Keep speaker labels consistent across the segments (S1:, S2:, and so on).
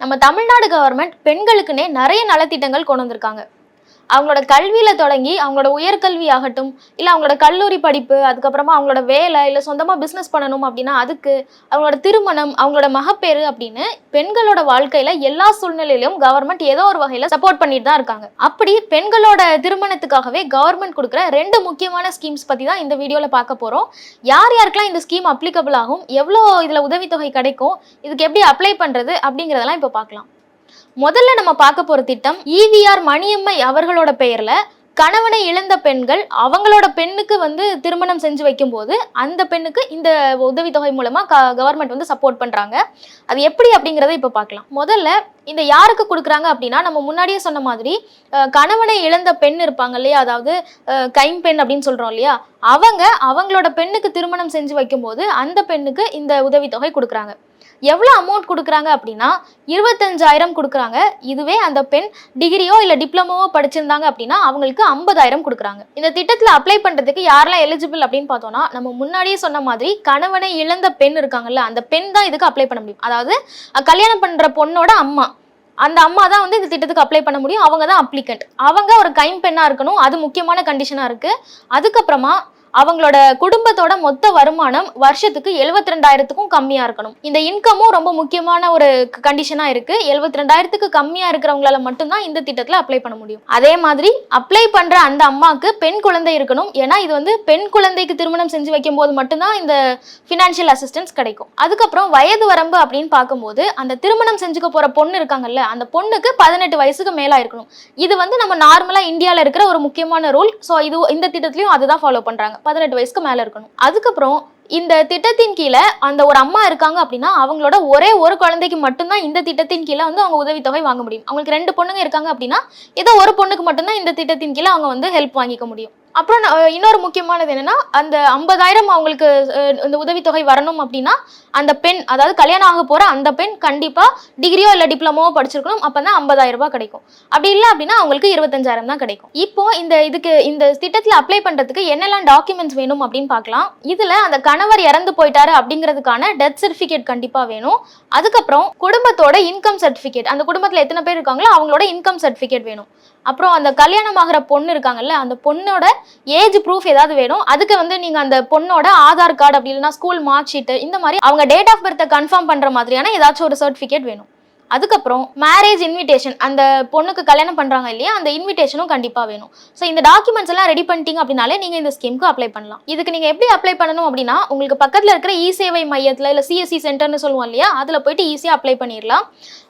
S1: நம்ம தமிழ்நாடு கவர்மெண்ட் பெண்களுக்குன்னே நிறைய நலத்திட்டங்கள் கொண்டு வந்திருக்காங்க. அவங்களோட கல்வியில தொடங்கி அவங்களோட உயர்கல்வி ஆகட்டும் இல்லை அவங்களோட கல்லூரி படிப்பு அதுக்கப்புறமா அவங்களோட வேலை இல்லை சொந்தமா பிஸ்னஸ் பண்ணணும் அப்படின்னா அதுக்கு அவங்களோட திருமணம் அவங்களோட மகப்பேறு அப்படின்னு பெண்களோட வாழ்க்கையில எல்லா சூழ்நிலையிலும் கவர்மெண்ட் ஏதோ ஒரு வகையில சப்போர்ட் பண்ணிட்டு தான் இருக்காங்க. அப்படி பெண்களோட திருமணத்துக்காகவே கவர்மெண்ட் கொடுக்குற ரெண்டு முக்கியமான ஸ்கீம்ஸ் பத்தி தான் இந்த வீடியோல பார்க்க போறோம். யார் யாருக்கெல்லாம் இந்த ஸ்கீம் அப்ளிகபிள் ஆகும்? எவ்வளோ இதுல உதவித்தொகை கிடைக்கும்? இதுக்கு எப்படி அப்ளை பண்றது? அப்படிங்கிறதெல்லாம் இப்போ பார்க்கலாம். முதல்ல நம்ம பார்க்க போற திட்டம் ஈவிஆர் மணியம்மை அவர்களோட பெயர்ல கணவனை இழந்த பெண்கள் அவங்களோட பெண்ணுக்கு வந்து திருமணம் செஞ்சு வைக்கும்போது அந்த பெண்ணுக்கு இந்த உதவித்தொகை மூலமா கவர்மெண்ட் வந்து சப்போர்ட் பண்ணுறாங்க அது எப்படி அப்படிங்கிறத இப்போ பார்க்கலாம். முதல்ல இந்த யாருக்கு கொடுக்குறாங்க அப்படின்னா நம்ம முன்னாடியே சொன்ன மாதிரி கணவனை இழந்த பெண் இருப்பாங்க இல்லையா? அதாவது கைம்பெண் அப்படின்னு சொல்கிறோம் இல்லையா? அவங்க அவங்களோட பெண்ணுக்கு திருமணம் செஞ்சு வைக்கும்போது அந்த பெண்ணுக்கு இந்த உதவித்தொகை கொடுக்குறாங்க. எவ்வளோ அமௌண்ட் கொடுக்குறாங்க அப்படின்னா இருபத்தஞ்சாயிரம் கொடுக்குறாங்க. இதுவே அந்த பெண் டிகிரியோ இல்லை டிப்ளமோவோ படிச்சிருந்தாங்க அப்படின்னா அவங்களுக்கு ஐம்பதாயிரம் கொடுக்குறாங்க. இந்த திட்டத்தில் அப்ளை பண்ணுறதுக்கு யாரெல்லாம் எலிஜிபிள் அப்படின்னு பார்த்தோம்னா நம்ம முன்னாடியே சொன்ன மாதிரி கணவனை இழந்த பெண் இருக்காங்கல்ல அந்த பெண் தான் இதுக்கு அப்ளை பண்ண முடியும். அதாவது கல்யாணம் பண்ணுற பொண்ணோட அம்மா அந்த அம்மா தான் வந்து இந்த திட்டத்துக்கு அப்ளை பண்ண முடியும். அவங்க தான் அப்ளிகண்ட் அவங்க ஒரு கைம்பெண்ணாக இருக்கணும். அது முக்கியமான கண்டிஷனாக இருக்குது அதுக்கப்புறமா அவங்களோட குடும்பத்தோட மொத்த வருமானம் வருஷத்துக்கு எழுபத்தி ரெண்டாயிரத்துக்கும் கம்மியா இருக்கணும். இந்த இன்கமும் ரொம்ப முக்கியமான ஒரு கண்டிஷனா இருக்கு. எழுபத்தி ரெண்டாயிரத்துக்கு கம்மியா இருக்கிறவங்களால மட்டும்தான் இந்த திட்டத்துல அப்ளை பண்ண முடியும். அதே மாதிரி அப்ளை பண்ற அந்த அம்மாவுக்கு பெண் குழந்தை இருக்கணும். ஏன்னா இது வந்து பெண் குழந்தைக்கு திருமணம் செஞ்சு வைக்கும் போது மட்டும்தான் இந்த ஃபினான்ஷியல் அசிஸ்டன்ஸ் கிடைக்கும். அதுக்கப்புறம் வயது வரம்பு அப்படின்னு பார்க்கும்போது அந்த திருமணம் செஞ்சுக்க போற பொண்ணு இருக்காங்கல்ல அந்த பொண்ணுக்கு பதினெட்டு வயசுக்கு மேலா இருக்கணும். இது வந்து நம்ம நார்மலா இந்தியாவில் இருக்கிற ஒரு முக்கியமான ரூல் ஸோ இது இந்த திட்டத்திலையும் அதுதான் ஃபாலோ பண்றாங்க. பதினெட்டு வயசுக்கு மேலே இருக்கணும். அதுக்கப்புறம் இந்த திட்டத்தின் கீழே அந்த ஒரு அம்மா இருக்காங்க அப்படின்னா அவங்களோட ஒரே ஒரு குழந்தைக்கு மட்டும்தான் இந்த திட்டத்தின் கீழே வந்து அவங்க உதவித்தொகை வாங்க முடியும். அவங்களுக்கு ரெண்டு பொண்ணுங்க இருக்காங்க அப்படின்னா ஏதோ ஒரு பொண்ணுக்கு மட்டும்தான் இந்த திட்டத்தின் கீழே அவங்க வந்து ஹெல்ப் வாங்கிக்க முடியும். அப்புறம் நான் இன்னொரு முக்கியமானது என்னன்னா அந்த ஐம்பதாயிரம் அவங்களுக்கு இந்த உதவித்தொகை வரணும் அப்படின்னா அந்த பெண் அதாவது கல்யாணம் ஆக போற அந்த பெண் கண்டிப்பா டிகிரியோ இல்லை டிப்ளமோவோ படிச்சிருக்கணும். அப்பதான் ஐம்பதாயிரம் ரூபாய் கிடைக்கும். அப்படி இல்லை அப்படின்னா அவங்களுக்கு இருபத்தஞ்சாயிரம் தான் கிடைக்கும். இப்போ இந்த இதுக்கு இந்த திட்டத்தில் அப்ளை பண்றதுக்கு என்னெல்லாம் டாக்குமெண்ட்ஸ் வேணும் அப்படின்னு பார்க்கலாம். இதுல அந்த கணவர் இறந்து போயிட்டாரு அப்படிங்கிறதுக்கான டெத் சர்டிஃபிகேட் கண்டிப்பா வேணும். அதுக்கப்புறம் குடும்பத்தோட இன்கம் சர்டிஃபிகேட் அந்த குடும்பத்துல எத்தனை பேர் இருக்காங்களோ அவங்களோட இன்கம் சர்டிஃபிகேட் வேணும். அப்புறம் அந்த கல்யாணம் ஆகிற பொண்ணு இருக்காங்கல்ல அந்த பொண்ணோட ஏஜ் ப்ரூஃப் ஏதாவது வேணும். அதுக்கு வந்து நீங்க அந்த பொண்ணோட ஆதார் கார்டு அப்படி இல்லைன்னா ஸ்கூல் மார்க் ஷீட் இந்த மாதிரி அவங்க டேட் ஆஃப் பர்த்தை கன்ஃபார்ம் பண்ற மாதிரியான ஏதாச்சும் ஒரு சர்டிஃபிகேட் வேணும். அதுக்கப்புறம் மேரேஜ் இன்விடேஷன் அந்த பொண்ணுக்கு கல்யாணம் பண்றாங்க இல்லையா அந்த இன்விடேஷனும் கண்டிப்பா வேணும். ஸோ இந்த டாக்குமெண்ட்ஸ் எல்லாம் ரெடி பண்ணிட்டீங்க அப்படின்னாலே நீங்க இந்த ஸ்கீமுக்கு அப்ளை பண்ணலாம். இதுக்கு நீங்க எப்படி அப்ளை பண்ணணும் அப்படின்னா உங்களுக்கு பக்கத்துல இருக்கிற இ சேவை மையத்துல இல்ல சிஎஸ்சி சென்டர்னு சொல்லுவோம் இல்லையா அதுல போயிட்டு ஈஸியா அப்ளை பண்ணிடலாம்.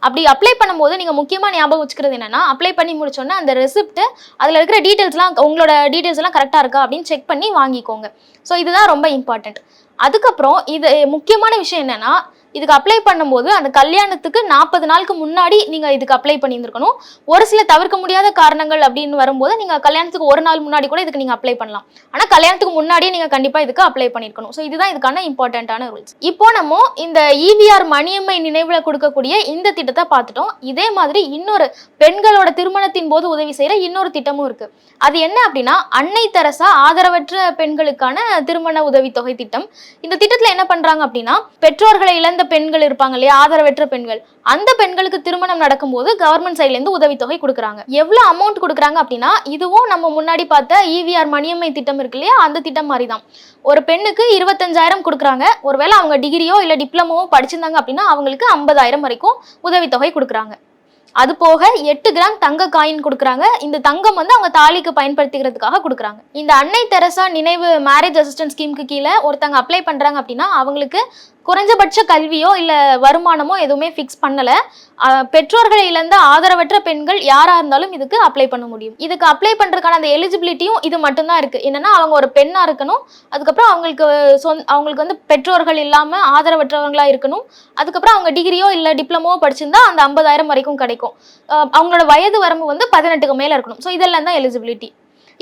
S1: அப்படி அப்ளை பண்ணும்போது நீங்க முக்கியமா ஞாபகம் வச்சுக்கிறது என்னன்னா அப்ளை பண்ணி முடிச்சோன்னே அந்த ரெசிப்ட் அதுல இருக்கிற டீடைல்ஸ்லாம் உங்களோட டீடைல்ஸ் எல்லாம் கரெக்டா இருக்கா அப்படின்னு செக் பண்ணி வாங்கிக்கோங்க. ஸோ இதுதான் ரொம்ப இம்பார்ட்டன்ட் அதுக்கப்புறம் இது முக்கியமான விஷயம் என்னன்னா இதுக்கு அப்ளை பண்ணும்போது அந்த கல்யாணத்துக்கு நாற்பது நாளுக்கு முன்னாடி நீங்கள் இதுக்கு அப்ளை பண்ணியிருந்துருக்கணும். ஒரு சில தவிர்க்க முடியாத காரணங்கள் அப்படின்னு வரும்போது நீங்கள் கல்யாணத்துக்கு ஒரு நாள் முன்னாடி கூட இதுக்கு நீங்கள் அப்ளை பண்ணலாம். ஆனால் கல்யாணத்துக்கு முன்னாடியே நீங்கள் கண்டிப்பாக இதுக்கு அப்ளை பண்ணியிருக்கணும். ஸோ இதுதான் இதுக்கான இம்பார்ட்டண்ட்டான ரூல்ஸ் இப்போ நம்ம இந்த இவிஆர் மணியம்மை நினைவில் கொடுக்கக்கூடிய இந்த திட்டத்தை பார்த்துட்டோம். இதே மாதிரி இன்னொரு பெண்களோட திருமணத்தின் போது உதவி செய்கிற இன்னொரு திட்டமும் இருக்குது அது என்ன அப்படின்னா அன்னை தெரசா ஆதரவற்ற பெண்களுக்கான திருமண உதவித்தொகை திட்டம். இந்த திட்டத்தில் என்ன பண்ணுறாங்க அப்படின்னா பெற்றோர்களை இழந்த பெண்கள் இருப்பாங்க இல்லையா? ஆதரவற்ற பெண்கள். அந்த பெண்களுக்கு திருமணம் நடக்கும்போது கவர்மெண்ட் சைட்ல இருந்து உதவித்தொகை கொடுக்குறாங்க. எவ்வளவு அமௌண்ட் கொடுக்குறாங்க அப்படின்னா இதுவும் நம்ம முன்னாடி பார்த்த இவிஆர் மணியம்மை திட்டம் இருக்கு இல்லையா? அந்த திட்டம் மாதிரி தான் ஒரு பெண்ணுக்கு இருபத்தஞ்சாயிரம் கொடுக்குறாங்க. ஒருவேளை அவங்க டிகிரியோ இல்லை டிப்ளமோவோ படிச்சிருந்தாங்க அப்படின்னா அவங்களுக்கு ஐம்பதாயிரம் வரைக்கும் உதவித்தொகை கொடுக்குறாங்க. அது போக எட்டு கிராம் தங்க காயின் கொடுக்குறாங்க. இந்த தங்கம் வந்து அவங்க தாலிக்கு பயன்படுத்திக்கிறதுக்காக கொடுக்குறாங்க. இந்த அன்னை தெரசா நினைவு மேரேஜ் அசிஸ்டன்ட் ஸ்கீமுக்கு கீழே ஒருத்தங்க அப்ளை பண்றாங்க அப்படின்னா அவங்களுக்கு குறைஞ்சபட்ச கல்வியோ இல்லை வருமானமோ எதுவுமே ஃபிக்ஸ் பண்ணல. பெற்றோர்களை இழந்த ஆதரவற்ற பெண்கள் யாரா இருந்தாலும் இதுக்கு அப்ளை பண்ண முடியும். இதுக்கு அப்ளை பண்றதுக்கான அந்த எலிஜிபிலிட்டியும் இது மட்டும்தான் இருக்கு. என்னன்னா அவங்க ஒரு பெண்ணா இருக்கணும். அதுக்கப்புறம் அவங்களுக்கு சொந்த அவங்களுக்கு வந்து பெற்றோர்கள் இல்லாம ஆதரவற்றவங்களா இருக்கணும். அதுக்கப்புறம் அவங்க டிகிரியோ இல்லை டிப்ளமோ படிச்சிருந்தா அந்த ஐம்பதாயிரம் வரைக்கும் கிடைக்கும். அவங்களோட வயது வரம்பு வந்து பதினெட்டுக்கு மேல இருக்கணும். ஸோ இதெல்லாம் தான் எலிஜிபிலிட்டி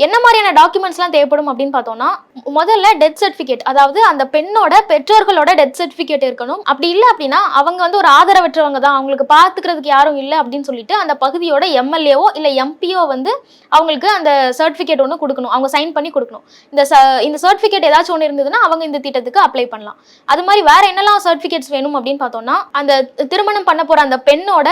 S1: என்ன மாதிரியான டாக்குமெண்ட்ஸ்லாம் தேவைப்படும் அப்படின்னு பார்த்தோம்னா முதல்ல டெத் சர்டிஃபிகேட் அதாவது அந்த பெண்ணோட பெற்றோர்களோட டெத் சர்டிஃபிகேட் இருக்கணும். அப்படி இல்லை அப்படின்னா அவங்க வந்து ஒரு ஆதரவற்றவங்க தான். அவங்களுக்கு பார்த்துக்கிறதுக்கு யாரும் இல்லை அப்படின்னு சொல்லிட்டு அந்த பகுதியோட எம்எல்ஏவோ இல்லை எம்பியோ வந்து அவங்களுக்கு அந்த சர்டிஃபிகேட் ஒன்று கொடுக்கணும். அவங்க சைன் பண்ணி கொடுக்கணும். இந்த ச இந்த சர்டிஃபிகேட் ஏதாச்சும் ஒன்று இருந்ததுன்னா அவங்க இந்த திட்டத்துக்கு அப்ளை பண்ணலாம். அது மாதிரி வேற என்னெல்லாம் சர்டிஃபிகேட்ஸ் வேணும் அப்படின்னு பார்த்தோம்னா அந்த திருமணம் பண்ண போற அந்த பெண்ணோட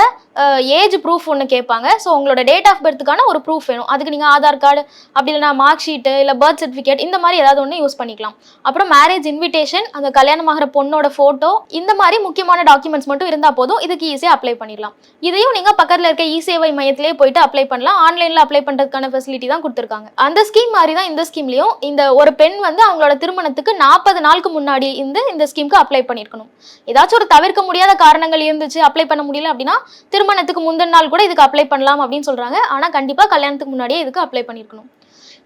S1: ஏஜ் ப்ரூஃப் ஒன்று கேட்பாங்க. ஸோ உங்களோட டேட் ஆஃப் பர்த்துக்கான ஒரு ப்ரூஃப் வேணும். அதுக்கு நீங்கள் ஆதார் கார்டு அப்படி இல்லைனா மார்க் ஷீட்டு இல்லை பர்த் சர்டிஃபிகேட் இந்த மாதிரி ஏதாவது ஒன்று யூஸ் பண்ணிக்கலாம். அப்புறம் மேரேஜ் இன்விடேஷன் அந்த கல்யாணம் ஆகிற பொண்ணோட ஃபோட்டோ இந்த மாதிரி முக்கியமான டாக்குமெண்ட்ஸ் மட்டும் இருந்தால் போதும் இதுக்கு ஈஸியாக அப்ளை பண்ணிடலாம். இதையும் நீங்கள் பக்கத்தில் இருக்க இ சேவை மையத்திலே போயிட்டு அப்ளை பண்ணலாம். ஆன்லைனில் அப்ளை பண்ணுறதுக்கான ஃபெசிலிட்டி தான் கொடுத்துருக்காங்க. அந்த ஸ்கீம் மாதிரி தான் இந்த ஸ்கீம்லையும் இந்த ஒரு பெண் வந்து அவங்களோட திருமணத்துக்கு நாற்பது நாளுக்கு முன்னாடி இருந்து இந்த ஸ்கீமுக்கு அப்ளை பண்ணியிருக்கணும் ஏதாச்சும் ஒரு தவிர்க்க முடியாத காரணங்கள் இருந்துச்சு அப்ளை பண்ண முடியல அப்படின்னா திருமணத்துக்கு முந்தின நாள் கூட இதுக்கு அப்ளை பண்ணலாம் அப்படின்னு சொல்கிறாங்க ஆனால் கண்டிப்பாக கல்யாணத்துக்கு முன்னாடியே இதுக்கு அப்ளை பண்ணியிருக்கணும்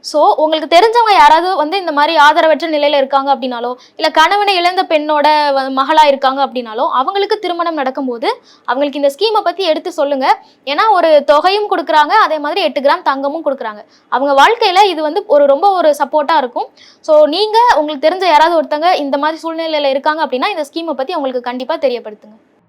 S1: ஸோ உங்களுக்கு தெரிஞ்சவங்க யாராவது வந்து இந்த மாதிரி ஆதரவற்ற நிலையில இருக்காங்க அப்படின்னாலோ இல்லை கணவனை இழந்த பெண்ணோட வ- மகளா இருக்காங்க அப்படின்னாலோ அவங்களுக்கு திருமணம் நடக்கும்போது அவங்களுக்கு இந்த ஸ்கீமை பத்தி எடுத்து சொல்லுங்க. ஏன்னா ஒரு தொகையும் கொடுக்குறாங்க அதே மாதிரி எட்டு கிராம் தங்கமும் கொடுக்குறாங்க. அவங்க வாழ்க்கையில இது வந்து ஒரு ரொம்ப ஒரு சப்போர்ட்டா இருக்கும். ஸோ நீங்க உங்களுக்கு தெரிஞ்ச யாராவது ஒருத்தங்க இந்த மாதிரி சூழ்நிலையில இருக்காங்க அப்படின்னா இந்த ஸ்கீமை பத்தி அவங்களுக்கு கண்டிப்பா தெரியப்படுத்துங்க.